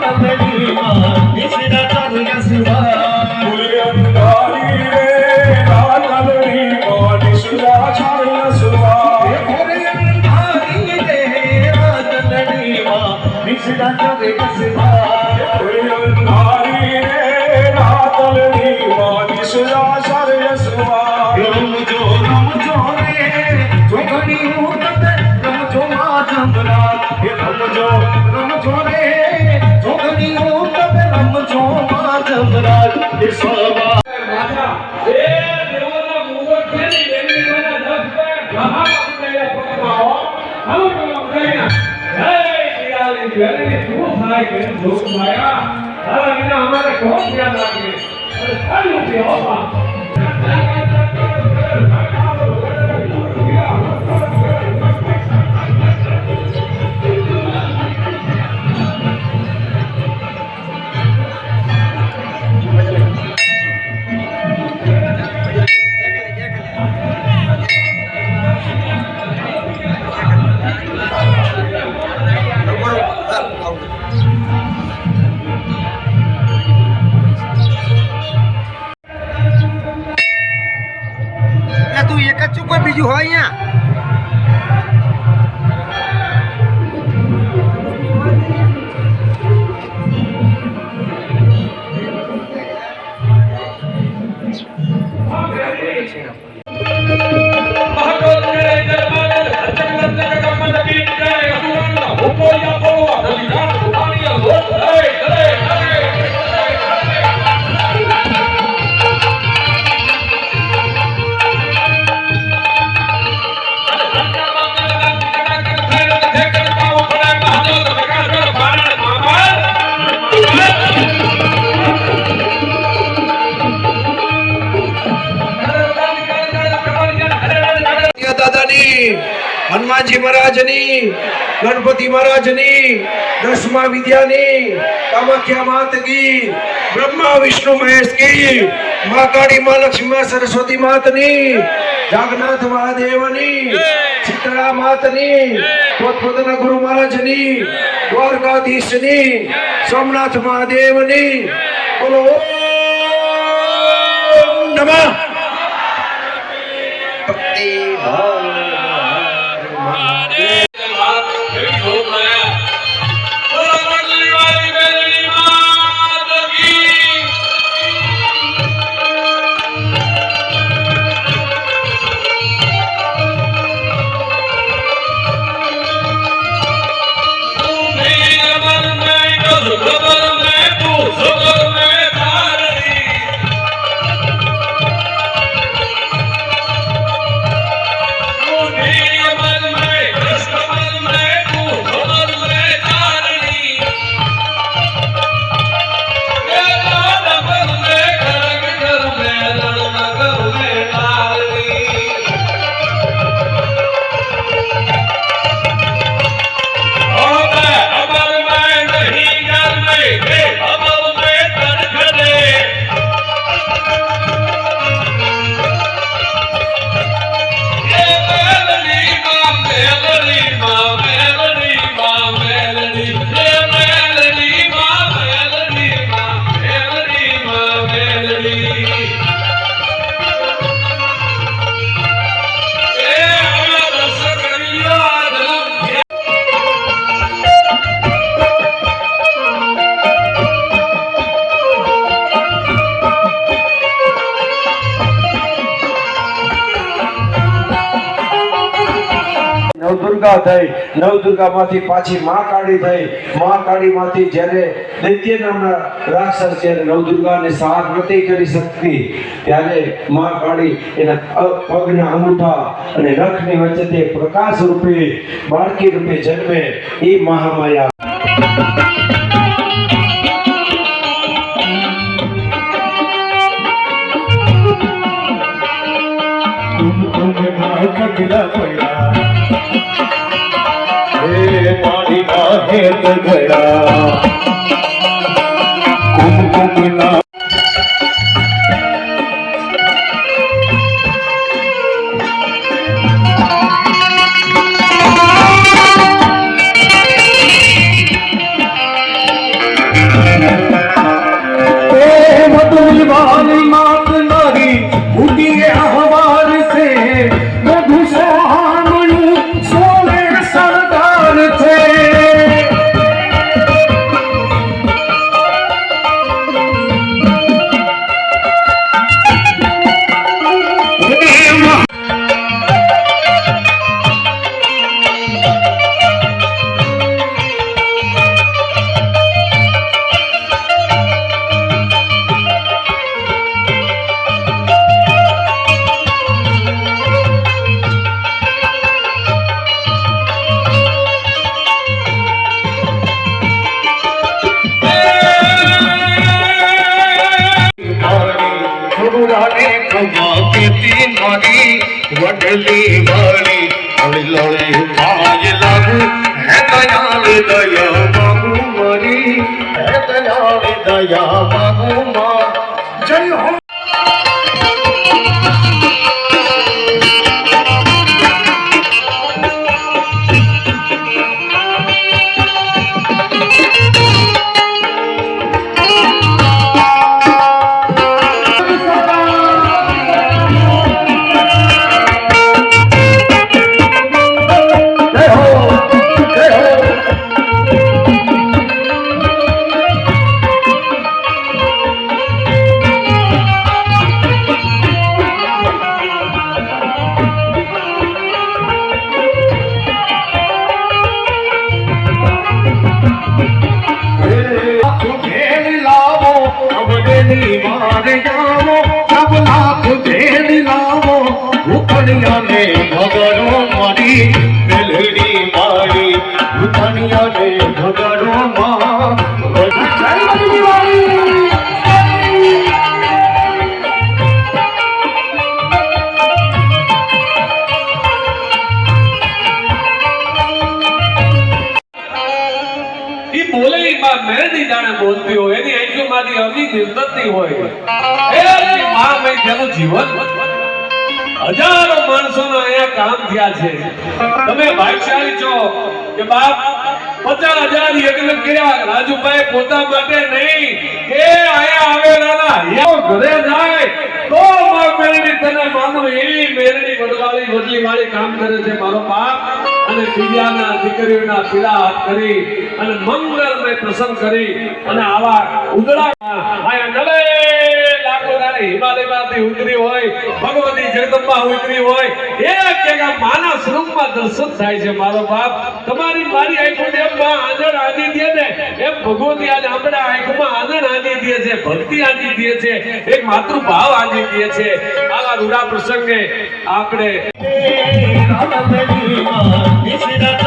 காதலடி અમારે કોણ ધ્યાન રાખીએ સારું છે તું એક જ છું કોઈ બીજું હોય અહીંયા. હનુમાનજી મહારાજની, ગણપતિ મહારાજની, દસમા વિદ્યાની, કામાખ્યા માત કી બ્રહ્મા, વિષ્ણુ, મહેશ કી, મા કાળી, મા લક્ષ્મી, મા સરસ્વતી માતની, જાગનાથ મહાદેવની શીતળા માતની, પોતપોતાના ગુરુ મહારાજની, દ્વારકાધીશની, સોમનાથ મહાદેવની, બોલો નમઃ. ભક્તિ. નવદુર્ગા થઈ નવદુર્ગામાંથી પાછી મા કાળી થઈ. મા કાળીમાંથી જ્યારે દૈત્ય નામના રાક્ષસ જ્યારે નવદુર્ગાને સહાર નથી કરી શકતી. ત્યારે મા કાળી એના પગના અંગૂઠા અને નખની વચ્ચે તે પ્રકાશ રૂપે બાળકી રૂપે જન્મે એ મહામાયા. પાણીના હેત ગયા કુમકુમના માં વડલી વાળી હળલળે માય લાગુ હે દયા માગુ મારી દયા માગુ જાણે બોલતી હોય, એની આંખોમાંથી અમી નિર્દતી હોય. એ મા મેં તેનું જીવન. હજારો માણસોના અહીંયા કામ થયા છે. તમે ભાગશાળી છો કે બાપ, પચાસ હજાર યજ્ઞ કર્યા, રાજુભાઈ પોતા માટે નહીં. કે અહીંયા હિયાઓ ઘરે જાય, તો માં મેરણી તને માનો એવી મેરણી વડવાળી વડલી વાળી કામ કરે છે મારો બાપ. અને બીજાના દીકરીઓના પીડા કરી અને મંગલમય પ્રસન્ન કરી અને આવા ઉદળા આયા નવે મારો બાપ. તમારી મારી દે ને, એમ ભગવતી આજે આપણા આંખમાં આંધણ આંધી દે છે, ભક્તિ આંધી દે છે, એક માતૃભાવ આંધી દે છે. આવા રૂડા પ્રસંગે આપણે રામદડી માં